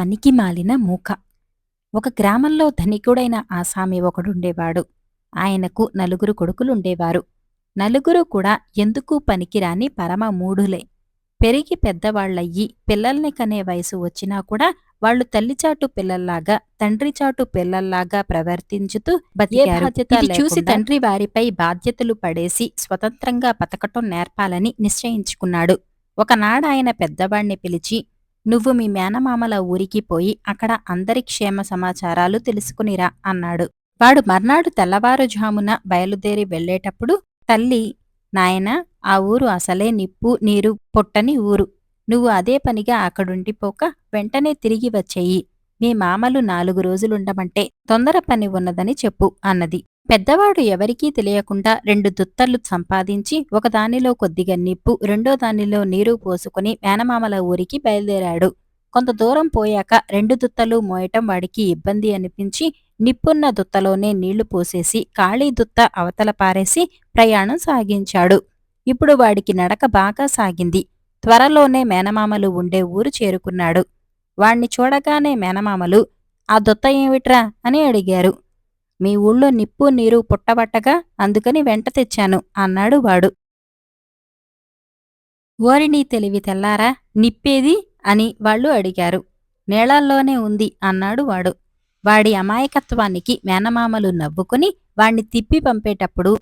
పనికి మాలిన మూక. ఒక గ్రామంలో ధనికుడైన ఆసామి ఒకడుండేవాడు. ఆయనకు నలుగురు కొడుకులుండేవారు. నలుగురు కూడా ఎందుకూ పనికిరాని పరమ మూఢులే. పెరిగి పెద్దవాళ్ళయ్యి పిల్లల్ని కనే వయసు వచ్చినా కూడా వాళ్ళు తల్లిచాటు పిల్లల్లాగా తండ్రిచాటు పిల్లల్లాగా ప్రవర్తించుతూ చూసి తండ్రి వారిపై బాధ్యతలు పడేసి స్వతంత్రంగా బతకటం నేర్పాలని నిశ్చయించుకున్నాడు. ఒకనాడాయన పెద్దవాణ్ణి పిలిచి నువ్వు మీ మేనమామల ఊరికి పోయి అక్కడ అందరి క్షేమ సమాచారాలు తెలుసుకునిరా అన్నాడు. వాడు మర్నాడు తెల్లవారుజామున బయలుదేరి వెళ్ళేటప్పుడు తల్లి నాయనా ఆ ఊరు అసలే నిప్పు నీరు పొట్టని ఊరు. నువ్వు అదే పనిగా అక్కడుండిపోక వెంటనే తిరిగి వచ్చేయి. మీ మామలు నాలుగు రోజులుండమంటే తొందర పని ఉన్నదని చెప్పు అన్నది. పెద్దవాడు ఎవరికీ తెలియకుండా రెండు దుత్తర్లు సంపాదించి ఒకదానిలో కొద్దిగా నిప్పు రెండో దానిలో నీరు పోసుకుని మేనమామల ఊరికి బయలుదేరాడు. కొంత దూరం పోయాక రెండు దుత్తలు మోయటం వాడికి ఇబ్బంది అనిపించి నిప్పున్న దుత్తలోనే నీళ్ళు పోసేసి ఖాళీ దుత్త అవతల పారేసి ప్రయాణం సాగించాడు. ఇప్పుడు వాడికి నడక బాగా సాగింది. త్వరలోనే మేనమామలు ఉండే ఊరు చేరుకున్నాడు. వాణ్ణి చూడగానే మేనమామలు ఆ దుత్త ఏమిట్రా? అని అడిగారు. మీ ఊళ్ళో నిప్పు నీరు పుట్టబట్టగా అందుకని వెంట తెచ్చాను అన్నాడు వాడు. ఓరినీ తెలివి తెల్లారా నిప్పేది? అని వాళ్ళు అడిగారు. నీళ్ళల్లోనే ఉంది అన్నాడు వాడు. వాడి అమాయకత్వానికి మేనమామలు నవ్వుకుని వాణ్ణి తిప్పి పంపేటప్పుడు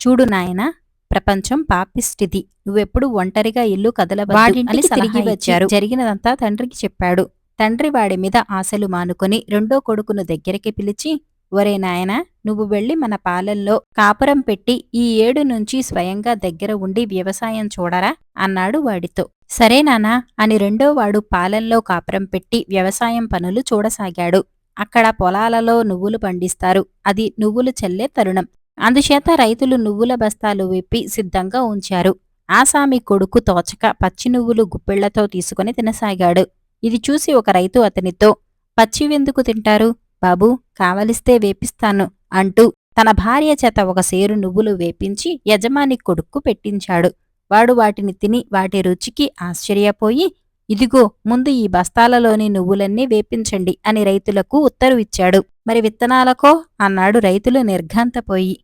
చూడు నాయనా ప్రపంచం పాపిష్టిది నువ్వెప్పుడు ఒంటరిగా ఇల్లు కదలవద్దు అని తిరిగి వచ్చారు. జరిగినదంతా తండ్రికి చెప్పాడు. తండ్రి వాడి మీద ఆశలు మానుకొని రెండో కొడుకును దగ్గరికి పిలిచి ఒరే నాయనా నువ్వు వెళ్ళి మన పాలెంలో కాపురం పెట్టి ఈ ఏడు నుంచి స్వయంగా దగ్గర ఉండి వ్యవసాయం చూడరా? అన్నాడు వాడితో. సరే నానా అని రెండో వాడు పాలెంలో కాపురం పెట్టి వ్యవసాయం పనులు చూడసాగాడు. అక్కడ పొలాలలో నువ్వులు పండిస్తారు. అది నువ్వులు చల్లే తరుణం. అందుచేత రైతులు నువ్వుల బస్తాలు విప్పి సిద్ధంగా ఉంచారు. ఆసామి కొడుకు తోచక పచ్చి నువ్వులు గుప్పిళ్ళతో తీసుకుని తినసాగాడు. ఇది చూసి ఒక రైతు అతనితో పచ్చివెందుకు తింటారు? బాబూ కావలిస్తే వేపిస్తాను అంటూ తన భార్య చేత ఒక సేరు నువ్వులు వేపించి యజమాని కొడుక్కు పెట్టించాడు. వాడు వాటిని తిని వాటి రుచికి ఆశ్చర్యపోయి ఇదిగో ముందు ఈ బస్తాలలోని నువ్వులన్నీ వేపించండి అని రైతులకు ఉత్తరు ఇచ్చాడు. మరి విత్తనాలకో? అన్నాడు రైతులు నిర్ఘాంతపోయి.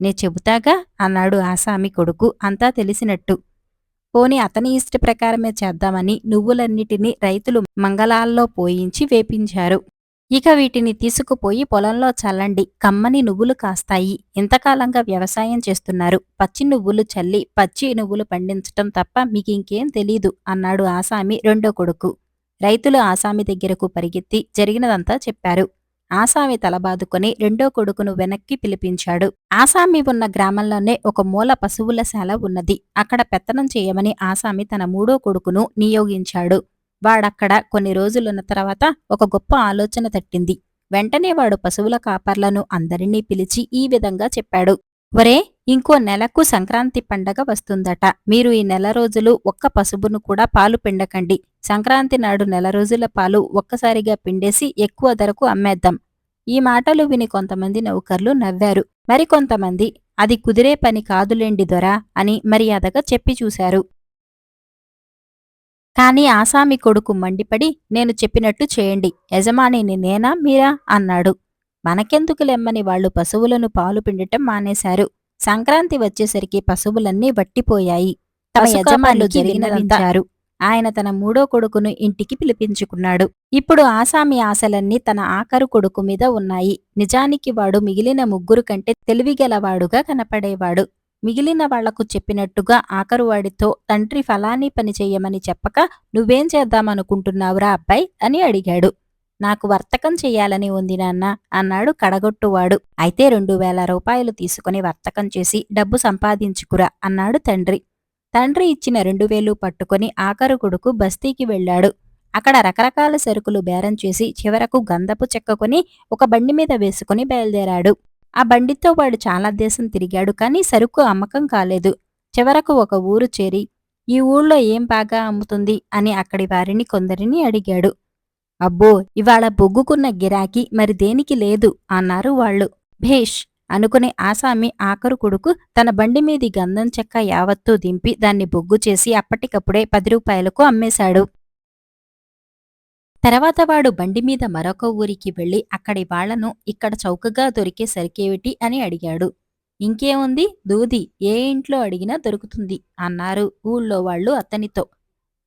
నే చెబుతాగా? అన్నాడు ఆసామి కొడుకు అంతా తెలిసినట్టు. పోని అతని ఇష్ట ప్రకారమే చేద్దామని నువ్వులన్నిటినీ రైతులు మంగళాల్లో పోయించి వేపించారు. ఇక వీటిని తీసుకుపోయి పొలంలో చల్లండి. కమ్మని నువ్వులు కాస్తాయి. ఇంతకాలంగా వ్యవసాయం చేస్తున్నారు? పచ్చి నువ్వులు చల్లి పచ్చి నువ్వులు పండించటం తప్ప మీకింకేం తెలీదు అన్నాడు ఆసామి రెండో కొడుకు. రైతులు ఆసామి దగ్గరకు పరిగెత్తి జరిగినదంతా చెప్పారు. ఆసామి తలబాదుకొని రెండో కొడుకును వెనక్కి పిలిపించాడు. ఆసామి ఉన్న గ్రామంలోనే ఒక మూల పశువుల శాల ఉన్నది. అక్కడ పెత్తనం చేయమని ఆసామి తన మూడో కొడుకును నియోగించాడు. వాడక్కడ కొన్ని రోజులున్న తర్వాత ఒక గొప్ప ఆలోచన తట్టింది. వెంటనే వాడు పశువుల కాపర్లను అందరినీ పిలిచి ఈ విధంగా చెప్పాడు. ఒరే ఇంకో నెలకు సంక్రాంతి పండగ వస్తుందట. మీరు ఈ నెల రోజులు ఒక్క పశువును కూడా పాలు పిండకండి. సంక్రాంతి నాడు నెల రోజుల పాలు ఒక్కసారిగా పిండేసి ఎక్కువ ధరకు అమ్మేద్దాం. ఈ మాటలు విని కొంతమంది నౌకర్లు నవ్వారు. మరికొంతమంది అది కుదిరే పని కాదులేండి దొరా అని మర్యాదగా చెప్పి చూశారు. కాని ఆసామి కొడుకు మండిపడి నేను చెప్పినట్టు చేయండి. యజమానిని నేనా మీరా? అన్నాడు. మనకెందుకు లెమ్మని వాళ్ళు పశువులను పాలు పిండటం మానేశారు. సంక్రాంతి వచ్చేసరికి పశువులన్నీ వట్టిపోయాయి. తమ యజమానులు జరిగినదంతారు ఆయన తన మూడో కొడుకును ఇంటికి పిలిపించుకున్నాడు. ఇప్పుడు ఆసామి ఆశలన్నీ తన ఆఖరు కొడుకు మీద ఉన్నాయి. నిజానికి వాడు మిగిలిన ముగ్గురు కంటే తెలివిగలవాడుగా కనపడేవాడు. మిగిలిన వాళ్ళకు చెప్పినట్టుగా ఆఖరువాడితో తండ్రి ఫలాని పని చెయ్యమని చెప్పక నువ్వేం చేద్దామనుకుంటున్నావురా అబ్బాయి? అని అడిగాడు. నాకు వర్తకం చెయ్యాలని ఉంది నాన్న అన్నాడు కడగొట్టువాడు. అయితే రెండు వేల రూపాయలు తీసుకుని వర్తకం చేసి డబ్బు సంపాదించుకురా అన్నాడు తండ్రి. తండ్రి ఇచ్చిన రెండు వేలు పట్టుకుని ఆఖరు కొడుకు బస్తీకి వెళ్ళాడు. అక్కడ రకరకాల సరుకులు బేరం చేసి చివరకు గంధపు చెక్కకొని ఒక బండి మీద వేసుకుని బయలుదేరాడు. ఆ బండితో వాడు చాలా దేశం తిరిగాడు కానీ సరుకు అమ్మకం కాలేదు. చివరకు ఒక ఊరు చేరి ఈ ఊళ్ళో ఏం బాగా అమ్ముతుంది? అని అక్కడి వారిని కొందరిని అడిగాడు. అబ్బో ఇవాళ బొగ్గుకున్న గిరాకీ మరి దేనికి లేదు? అన్నారు వాళ్ళు. భేష్ అనుకునే ఆసామి ఆఖరు కొడుకు తన బండి మీది గంధం చెక్క యావత్తూ దింపి దాన్ని బొగ్గు చేసి అప్పటికప్పుడే పది రూపాయలకు అమ్మేశాడు. తర్వాత వాడు బండి మీద మరొక ఊరికి వెళ్ళి అక్కడి వాళ్ళను ఇక్కడ చౌకగా దొరికే సరికేమిటి అని అడిగాడు. ఇంకేముంది? దూది ఏ ఇంట్లో అడిగినా దొరుకుతుంది అన్నారు ఊళ్ళో వాళ్ళు అతనితో.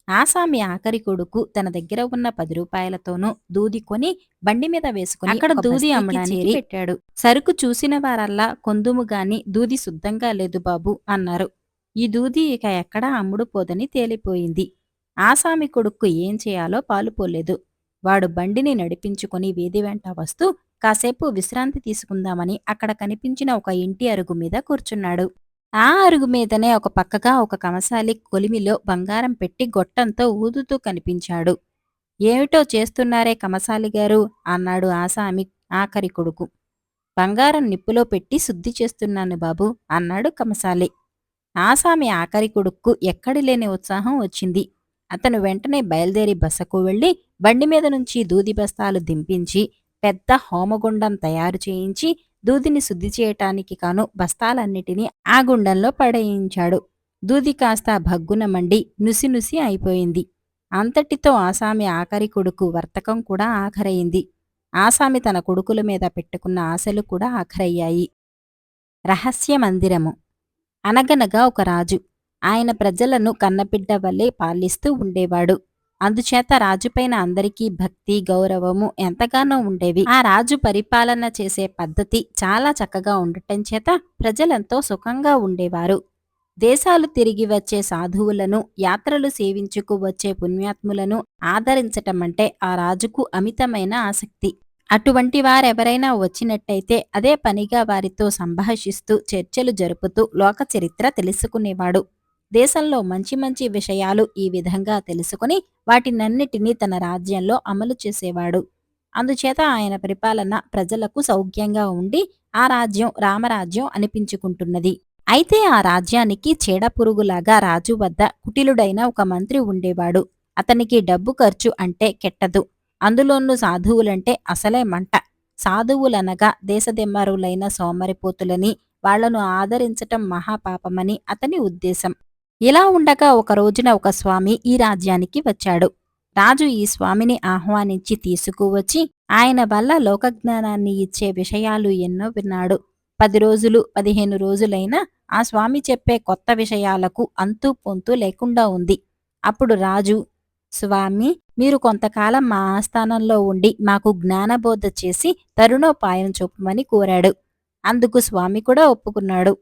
ఆసామి ఆఖరి కొడుకు తన దగ్గర ఉన్న పది రూపాయలతోనూ దూది కొని బండి మీద వేసుకుని అక్కడ దూది అమ్మడానికి పెట్టాడు. సరుకు చూసిన వారల్లా కొందుము గాని దూది శుద్ధంగా లేదు బాబు అన్నారు. ఈ దూది ఇక ఎక్కడా అమ్ముడు పోదని తేలిపోయింది. ఆసామి కొడుక్కు ఏం చేయాలో పాలుపోలేదు వాడు బండిని నడిపించుకుని వీధి వెంట వస్తూ కాసేపు విశ్రాంతి తీసుకుందామని అక్కడ కనిపించిన ఒక ఇంటి అరుగు మీద కూర్చున్నాడు. ఆ అరుగు మీదనే ఒక పక్కగా ఒక కమసాలి కొలిమిలో బంగారం పెట్టి గొట్టంతో ఊదుతూ కనిపించాడు. ఏమిటో చేస్తున్నారే కమసాలి గారు? అన్నాడు ఆసామి ఆఖరి కొడుకు. బంగారం నిప్పులో పెట్టి శుద్ధి చేస్తున్నాను బాబు అన్నాడు కమసాలి ఆసామి ఆఖరి కొడుక్కు ఎక్కడి లేని ఉత్సాహం వచ్చింది. అతను వెంటనే బయలుదేరి బసకు వెళ్ళి బండి మీద నుంచి దూది బస్తాలు దింపించి పెద్ద హోమగుండం తయారు చేయించి దూదిని శుద్ధి చేయటానికి కాను బస్తాలన్నిటినీ ఆ గుండంలో పడేయించాడు. దూది కాస్త భగ్గున మండి నుసినుసి అయిపోయింది. అంతటితో ఆసామి ఆఖరి కొడుకు వర్తకం కూడా ఆఖరయింది ఆసామి తన కొడుకుల మీద పెట్టుకున్న ఆశలు కూడా ఆఖరయ్యాయి. రహస్య మందిరము. అనగనగా ఒక రాజు. ఆయన ప్రజలను కన్నబిడ్డ వల్లే పాలిస్తూ ఉండేవాడు. అందుచేత రాజుపైన అందరికీ భక్తి గౌరవము ఎంతగానో ఉండేవి. ఆ రాజు పరిపాలన చేసే పద్ధతి చాలా చక్కగా ఉండటం చేత ప్రజలంతో సుఖంగా ఉండేవారు. దేశాలు తిరిగి వచ్చే సాధువులను యాత్రలు సేవించుకు వచ్చే పుణ్యాత్ములను ఆదరించటం అంటే ఆ రాజుకు అమితమైన ఆసక్తి. అటువంటి వారెవరైనా వచ్చినట్టయితే అదే పనిగా వారితో సంభాషిస్తూ చర్చలు జరుపుతూ లోక చరిత్ర తెలుసుకునేవాడు. దేశంలో మంచి మంచి విషయాలు ఈ విధంగా తెలుసుకుని వాటినన్నిటినీ తన రాజ్యంలో అమలు చేసేవాడు. అందుచేత ఆయన పరిపాలన ప్రజలకు సౌఖ్యంగా ఉండి ఆ రాజ్యం రామరాజ్యం అనిపించుకుంటున్నది. అయితే ఆ రాజ్యానికి చీడపురుగులాగా రాజు వద్ద కుటిలుడైన ఒక మంత్రి ఉండేవాడు. అతనికి డబ్బు ఖర్చు అంటే కెట్టదు. అందులోనూ సాధువులంటే అసలే మంట. సాధువులనగా దేశదెమ్మరులైన సోమరిపోతులని వాళ్ళను ఆదరించటం మహాపాపమని అతని ఉద్దేశం. ఇలా ఉండగా ఒక రోజున ఒక స్వామి ఈ రాజ్యానికి వచ్చాడు. రాజు ఈ స్వామిని ఆహ్వానించి తీసుకువచ్చి ఆయన వల్ల లోకజ్ఞానాన్ని ఇచ్చే విషయాలు ఎన్నో విన్నాడు. పది రోజులు పదిహేను రోజులైనా ఆ స్వామి చెప్పే కొత్త విషయాలకు అంతూ పొంతూ లేకుండా ఉంది. అప్పుడు రాజు స్వామి మీరు కొంతకాలం మా ఆస్థానంలో ఉండి మాకు జ్ఞానబోధ చేసి తరుణోపాయం చూపమని కోరాడు. అందుకు స్వామి కూడా ఒప్పుకున్నాడు.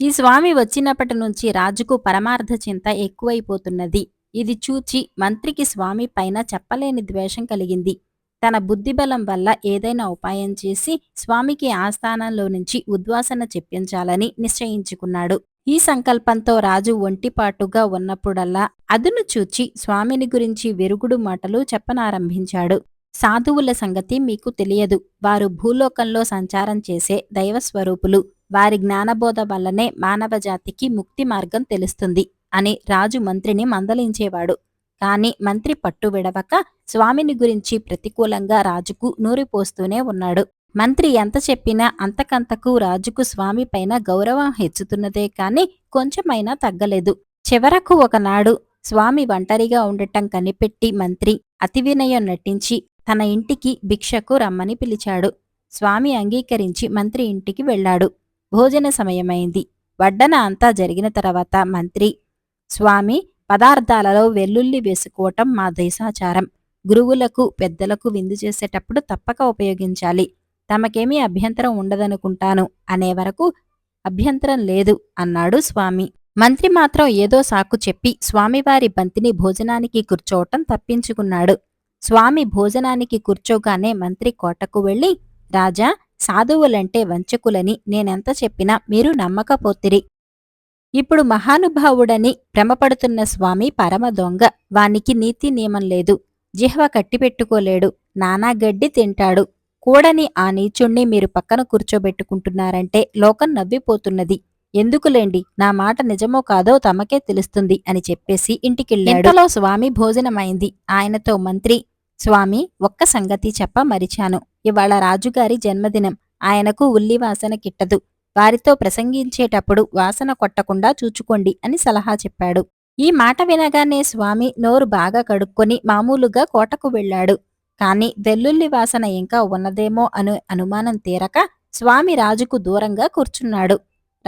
ఈ స్వామి వచ్చినప్పటి నుంచి రాజుకు పరమార్థ చింత ఎక్కువైపోతున్నది. ఇది చూచి మంత్రికి స్వామి పైన చెప్పలేని ద్వేషం కలిగింది. తన బుద్ధిబలం వల్ల ఏదైనా ఉపాయం చేసి స్వామికి ఆస్థానంలో నుంచి ఉద్వాసన చెప్పించాలని నిశ్చయించుకున్నాడు. ఈ సంకల్పంతో రాజు ఒంటిపాటుగా ఉన్నప్పుడల్లా అదును చూచి స్వామిని గురించి వెరుగుడు మాటలు చెప్పనారంభించాడు. సాధువుల సంగతి మీకు తెలియదు. వారు భూలోకంలో సంచారం చేసే దైవస్వరూపులు. వారి జ్ఞానబోధ వల్లనే మానవజాతికి ముక్తి మార్గం తెలుస్తుంది అని రాజు మంత్రిని మందలించేవాడు. కాని మంత్రి పట్టు విడవక స్వామిని గురించి ప్రతికూలంగా రాజుకు నూరిపోస్తూనే ఉన్నాడు. మంత్రి ఎంత చెప్పినా అంతకంతకు రాజుకు స్వామి పైన గౌరవం హెచ్చుతున్నదే కాని కొంచెమైనా తగ్గలేదు. చివరకు ఒకనాడు స్వామి ఒంటరిగా ఉండటం కనిపెట్టి మంత్రి అతి వినయం నటించి తన ఇంటికి భిక్షకు రమ్మని పిలిచాడు. స్వామి అంగీకరించి మంత్రి ఇంటికి వెళ్ళాడు. భోజన సమయమైంది. వడ్డన అంతా జరిగిన తర్వాత మంత్రి స్వామి పదార్థాలలో వెల్లుల్లి వేసుకోవటం మా దేశాచారం. గురువులకు పెద్దలకు విందు చేసేటప్పుడు తప్పక ఉపయోగించాలి. తమకేమీ అభ్యంతరం ఉండదనుకుంటాను. అనే వరకు అభ్యంతరం లేదు అన్నాడు స్వామి. మంత్రి మాత్రం ఏదో సాకు చెప్పి స్వామివారి బంతిని భోజనానికి కూర్చోవటం తప్పించుకున్నాడు. స్వామి భోజనానికి కూర్చోగానే మంత్రి కోటకు వెళ్ళి రాజా సాధువులంటే వంచకులని నేనెంత చెప్పినా మీరు నమ్మకపోతిరి. ఇప్పుడు మహానుభావుడని భ్రమపడుతున్న స్వామి పరమ దొంగ. వానికి నీతి నియమం లేదు. జిహ్వ కట్టిపెట్టుకోలేడు. నానా గడ్డి తింటాడు. కూడని ఆ నీచుణ్ణి మీరు పక్కన కూర్చోబెట్టుకుంటున్నారంటే లోకం నవ్విపోతున్నది. ఎందుకులేండి? నా మాట నిజమో కాదో తమకే తెలుస్తుంది అని చెప్పేసి ఇంటికెళ్ళాడు. ఇంతలో స్వామి భోజనమైంది. ఆయనతో మంత్రి స్వామి ఒక్క సంగతి చెప్ప మరిచాను. ఇవాళ రాజుగారి జన్మదినం. ఆయనకు ఉల్లి వాసన కిట్టదు. వారితో ప్రసంగించేటప్పుడు వాసన కొట్టకుండా చూచుకోండి అని సలహా చెప్పాడు. ఈ మాట వినగానే స్వామి నోరు బాగా కడుక్కొని మామూలుగా కోటకు వెళ్ళాడు. కాని వెల్లుల్లి వాసన ఇంకా ఉన్నదేమో అను అనుమానం తీరక స్వామి రాజుకు దూరంగా కూర్చున్నాడు.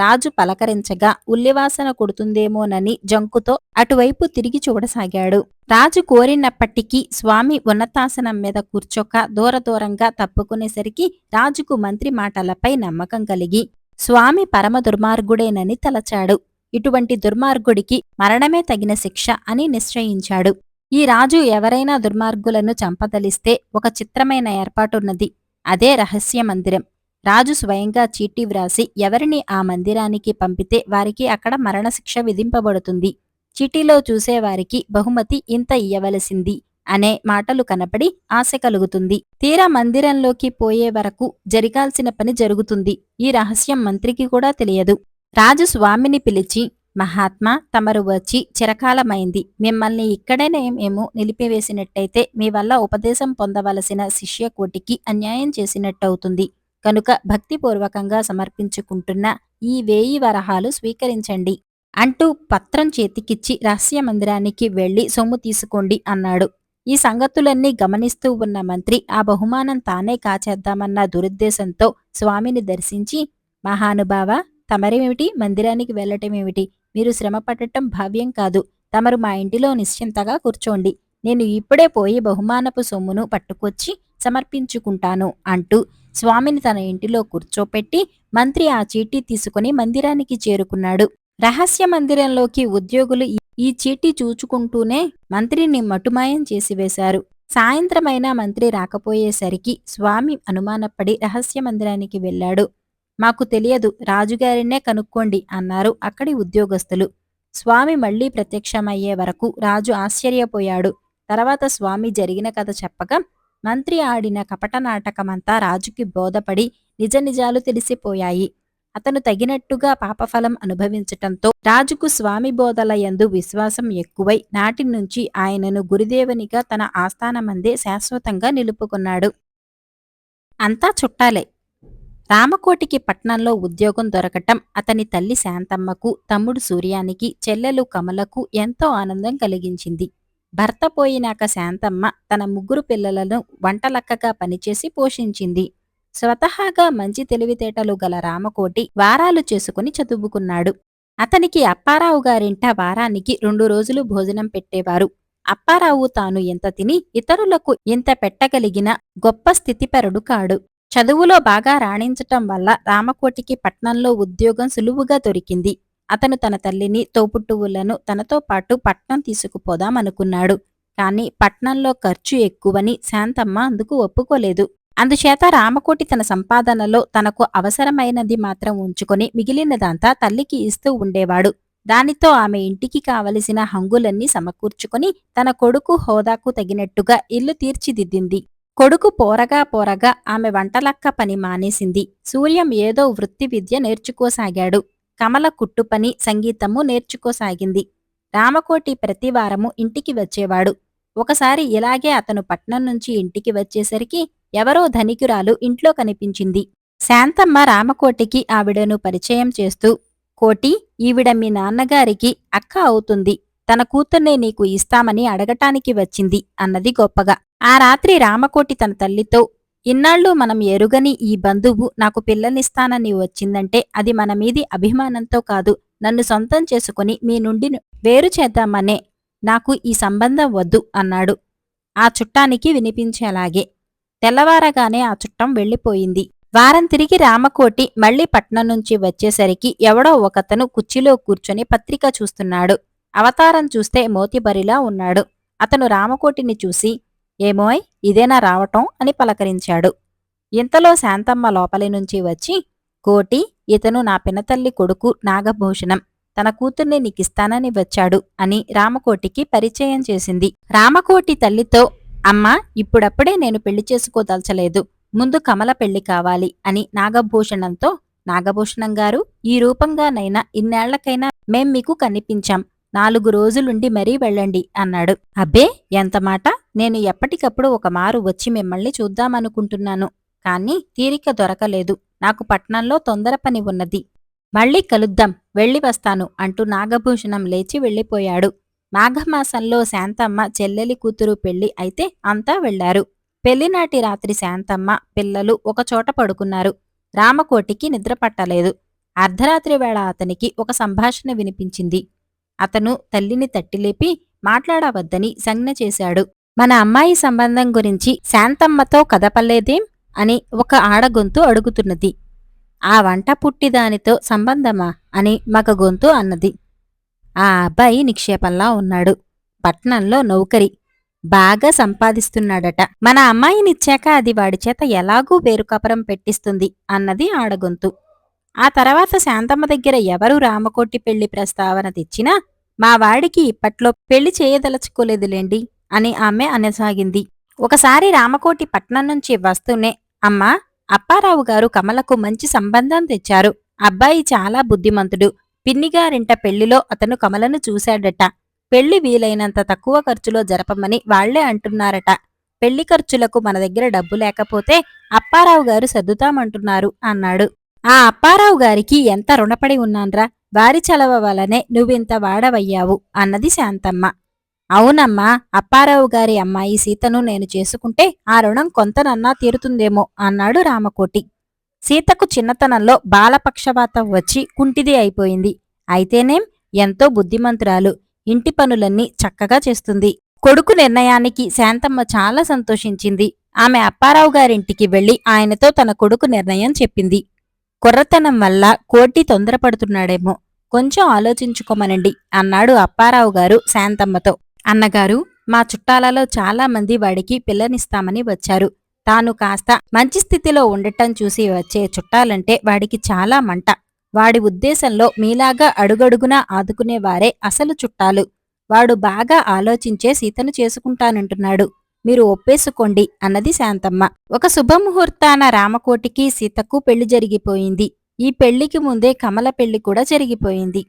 రాజు పలకరించగా ఉల్లివాసన కొడుతుందేమోనని జంకుతో అటువైపు తిరిగి చూడసాగాడు. రాజు కోరినప్పటికీ స్వామి ఉన్నతాసనం మీద కూర్చొక దూర దూరంగా తప్పుకునేసరికి రాజుకు మంత్రి మాటలపై నమ్మకం కలిగి స్వామి పరమ దుర్మార్గుడేనని తలచాడు. ఇటువంటి దుర్మార్గుడికి మరణమే తగిన శిక్ష అని నిశ్చయించాడు. ఈ రాజు ఎవరైనా దుర్మార్గులను చంపదలిస్తే ఒక చిత్రమైన ఏర్పాటున్నది. అదే రహస్య మందిరం రాజు స్వయంగా చీటీ వ్రాసి ఎవరిని ఆ మందిరానికి పంపితే వారికి అక్కడ మరణశిక్ష విధింపబడుతుంది. చీటీలో చూసేవారికి బహుమతి ఇంత ఇయ్యవలసింది అనే మాటలు కనపడి ఆశ కలుగుతుంది. తీరా మందిరంలోకి పోయే వరకు జరిగాల్సిన పని జరుగుతుంది. ఈ రహస్యం మంత్రికి కూడా తెలియదు. రాజు స్వామిని పిలిచి మహాత్మా తమరు వచ్చి చిరకాలమైంది. మిమ్మల్ని ఇక్కడనే మేము నిలిపివేసినట్టయితే మీ వల్ల ఉపదేశం పొందవలసిన శిష్యకోటికి అన్యాయం చేసినట్టవుతుంది. కనుక భక్తిపూర్వకంగా సమర్పించుకుంటున్న ఈ వేయి వరహాలు స్వీకరించండి. అంటూ పత్రం చేతికిచ్చి రహస్య మందిరానికి వెళ్ళి సొమ్ము తీసుకోండి అన్నాడు. ఈ సంగతులన్నీ గమనిస్తూ ఉన్న మంత్రి ఆ బహుమానం తానే కాచేద్దామన్న దురుద్దేశంతో స్వామిని దర్శించి మహానుభావ తమరేమిటి? మందిరానికి వెళ్ళటమేమిటి? మీరు శ్రమ పడటం భావ్యం కాదు. తమరు మా ఇంటిలో నిశ్చింతగా కూర్చోండి. నేను ఇప్పుడే పోయి బహుమానపు సొమ్మును పట్టుకొచ్చి సమర్పించుకుంటాను అంటూ స్వామిని తన ఇంటిలో కూర్చోపెట్టి మంత్రి ఆ చీటీ తీసుకుని మందిరానికి చేరుకున్నాడు. రహస్య మందిరంలోకి ఉద్యోగులు ఈ- చీటీ చూచుకుంటూనే మంత్రిని మటుమాయం చేసివేశారు సాయంత్రమైనా మంత్రి రాకపోయేసరికి స్వామి అనుమానపడి రహస్య మందిరానికి వెళ్ళాడు. మాకు తెలియదు రాజుగారినే కనుక్కోండి అన్నారు అక్కడి ఉద్యోగస్తులు. స్వామి మళ్ళీ ప్రత్యక్షమయ్యే వరకు రాజు ఆశ్చర్యపోయాడు. తర్వాత స్వామి జరిగిన కథ చెప్పగా మంత్రి ఆడిన కపట నాటకమంతా రాజుకి బోధపడి నిజ నిజాలు తెలిసిపోయాయి. అతను తగినట్టుగా పాపఫలం అనుభవించటంతో రాజుకు స్వామి బోధల యందు విశ్వాసం ఎక్కువై నాటి నుంచి ఆయనను గురుదేవునిగా తన ఆస్థానమందే శాశ్వతంగా నిలుపుకున్నాడు. అంతా చుట్టాలే. రామకోటికి పట్నంలో ఉద్యోగం దొరకటం అతని తల్లి శాంతమ్మకు తమ్ముడు సూర్యానికి చెల్లెలు కమలకు ఎంతో ఆనందం కలిగించింది. భర్త పోయినాక శాంతమ్మ తన ముగ్గురు పిల్లలను వంటలక్కగా పనిచేసి పోషించింది. స్వతహాగా మంచి తెలివితేటలు గల రామకోటి వారాలు చేసుకుని చదువుకున్నాడు. అతనికి అప్పారావు గారింట వారానికి రెండు రోజులు భోజనం పెట్టేవారు. అప్పారావు తాను ఎంత తిని ఇతరులకు ఇంత పెట్టగలిగిన గొప్ప స్థితిపరుడు కాడు. చదువులో బాగా రాణించటం వల్ల రామకోటికి పట్నంలో ఉద్యోగం సులువుగా దొరికింది. అతను తన తల్లిని తోపుట్టువులను తనతో పాటు పట్నం తీసుకుపోదామనుకున్నాడు కాని పట్నంలో ఖర్చు ఎక్కువని శాంతమ్మ అందుకు ఒప్పుకోలేదు. అందుచేత రామకోటి తన సంపాదనలో తనకు అవసరమైనది మాత్రం ఉంచుకొని మిగిలినదంతా తల్లికి ఇస్తూ ఉండేవాడు. దానితో ఆమె ఇంటికి కావలసిన హంగులన్నీ సమకూర్చుకొని తన కొడుకు హోదాకు తగినట్టుగా ఇల్లు తీర్చిదిద్దింది. కొడుకు పోరగా పోరగా ఆమె వంటలక్క పని మానేసింది. సూర్యం ఏదో వృత్తి విద్య నేర్చుకోసాగాడు. కమల కుట్టుపని సంగీతము నేర్చుకోసాగింది. రామకోటి ప్రతివారము ఇంటికి వచ్చేవాడు. ఒకసారి ఇలాగే అతను పట్నం నుంచి ఇంటికి వచ్చేసరికి ఎవరో ధనికురాలు ఇంట్లో కనిపించింది. శాంతమ్మ రామకోటికి ఆవిడను పరిచయం చేస్తూ కోటి ఈవిడ మీ నాన్నగారికి అక్క అవుతుంది. తన కూతుర్నే నీకు ఇస్తామని అడగటానికి వచ్చింది అన్నది గొప్పగా. ఆ రాత్రి రామకోటి తన తల్లితో ఇన్నాళ్ళు మనం ఎరుగని ఈ బంధువు నాకు పిల్లనిస్తానని వచ్చిందంటే అది మన మీది అభిమానంతో కాదు. నన్ను సొంతం చేసుకుని మీ నుండి వేరు చేద్దామనే నాకు ఈ సంబంధం వద్దు అన్నాడు. ఆ చుట్టానికి వినిపించేలాగే తెల్లవారగానే ఆ చుట్టం వెళ్ళిపోయింది. వారం తిరిగి రామకోటి మళ్ళీ పట్నం నుంచి వచ్చేసరికి ఎవడో ఒకతను కుర్చీలో కూర్చొని పత్రిక చూస్తున్నాడు. అవతారం చూస్తే మోతిబరిలా ఉన్నాడు. అతను రామకోటిని చూసి ఏమోయ్ ఇదేనా రావటం అని పలకరించాడు. ఇంతలో శాంతమ్మ లోపలి నుంచి వచ్చి కోటి ఇతను నా పినతల్లి కొడుకు నాగభూషణం. తన కూతుర్ని నీకిస్తానని వచ్చాడు అని రామకోటికి పరిచయం చేసింది. రామకోటి తల్లితో అమ్మా ఇప్పుడప్పుడే నేను పెళ్ళి చేసుకోదలచలేదు. ముందు కమల పెళ్ళి కావాలి అని నాగభూషణంతో నాగభూషణం గారు ఈ రూపంగానైనా ఇన్నేళ్ళకైనా మేం మీకు కనిపించాం. నాలుగు రోజులుండి మరీ వెళ్ళండి అన్నాడు. అబ్బే ఎంత మాట? నేను ఎప్పటికప్పుడు ఒక మారు వచ్చి మిమ్మల్ని చూద్దామనుకుంటున్నాను. కాని తీరిక దొరకలేదు. నాకు పట్నంలో తొందర పని ఉన్నది. మళ్ళీ కలుద్దాం వెళ్ళి వస్తాను అంటూ నాగభూషణం లేచి వెళ్ళిపోయాడు. మాఘమాసంలో శాంతమ్మ చెల్లెలి కూతురు పెళ్ళి అయితే అంతా వెళ్ళారు పెళ్ళినాటి రాత్రి శాంతమ్మ పిల్లలు ఒకచోట పడుకున్నారు. రామకోటికి నిద్ర పట్టలేదు. అర్ధరాత్రి వేళ అతనికి ఒక సంభాషణ వినిపించింది. అతను తల్లిని తట్టిలేపి మాట్లాడవద్దని సంజ్ఞ చేశాడు. మన అమ్మాయి సంబంధం గురించి శాంతమ్మతో కదపలేదేం? అని ఒక ఆడగొంతు అడుగుతున్నది. ఆ వంట పుట్టిదానితో సంబంధమా? అని మగ గొంతు అన్నది. ఆ అబ్బాయి నిక్షేపంలా ఉన్నాడు. పట్నంలో నౌకరి. బాగా సంపాదిస్తున్నాడట. మన అమ్మాయినిచ్చాక అది వాడి చేత ఎలాగూ వేరుకపరం పెట్టిస్తుంది అన్నది ఆడగొంతు. ఆ తర్వాత శాంతమ్మ దగ్గర ఎవరు రామకోటి పెళ్ళి ప్రస్తావన తెచ్చినా మా వాడికి ఇప్పట్లో పెళ్ళి చేయదలుచుకోలేదులేండి అని ఆమె అనసాగింది. ఒకసారి రామకోటి పట్నం నుంచి వస్తూనే అమ్మా అప్పారావు గారు కమలకు మంచి సంబంధం తెచ్చారు. అబ్బాయి చాలా బుద్ధిమంతుడు. పిన్నిగారింట పెళ్ళిలో అతను కమలను చూశాడట. పెళ్ళి వీలైనంత తక్కువ ఖర్చులో జరపమని వాళ్ళే అంటున్నారట. పెళ్ళి ఖర్చులకు మన దగ్గర డబ్బు లేకపోతే అప్పారావు గారు సర్దుతామంటున్నారు అన్నాడు. ఆ అప్పారావు గారికి ఎంత రుణపడి ఉన్నాన్రా? వారి చలవ వలనే నువ్వింత వాడవయ్యావు అన్నది శాంతమ్మ. అవునమ్మా అప్పారావు గారి అమ్మాయి సీతను నేను చేసుకుంటే ఆ రుణం కొంతనన్నా తీరుతుందేమో అన్నాడు రామకోటి. సీతకు చిన్నతనంలో బాలపక్షపాతం వచ్చి కుంటిది అయిపోయింది. అయితేనేం? ఎంతో బుద్ధిమంతురాలు. ఇంటి పనులన్నీ చక్కగా చేస్తుంది. కొడుకు నిర్ణయానికి శాంతమ్మ చాలా సంతోషించింది. ఆమె అప్పారావు గారింటికి వెళ్ళి ఆయనతో తన కొడుకు నిర్ణయం చెప్పింది. కుర్రతనం వల్ల కోటి తొందరపడుతున్నాడేమో. కొంచెం ఆలోచించుకోమనండి అన్నాడు అప్పారావు గారు శాంతమ్మతో. అన్నగారు మా చుట్టాలలో చాలా మంది వాడికి పిల్లనిస్తామని వచ్చారు. తాను కాస్త మంచి స్థితిలో ఉండటం చూసి వచ్చే చుట్టాలంటే వాడికి చాలా మంట. వాడి ఉద్దేశంలో మీలాగా అడుగడుగునా ఆదుకునేవారే అసలు చుట్టాలు. వాడు బాగా ఆలోచించే సీతను చేసుకుంటానంటున్నాడు. మీరు ఒప్పేసుకోండి అన్నది శాంతమ్మ. ఒక శుభముహూర్తాన రామకోటికి సీతకు పెళ్ళి జరిగిపోయింది. ఈ పెళ్ళికి ముందే కమల పెళ్ళి కూడా జరిగిపోయింది.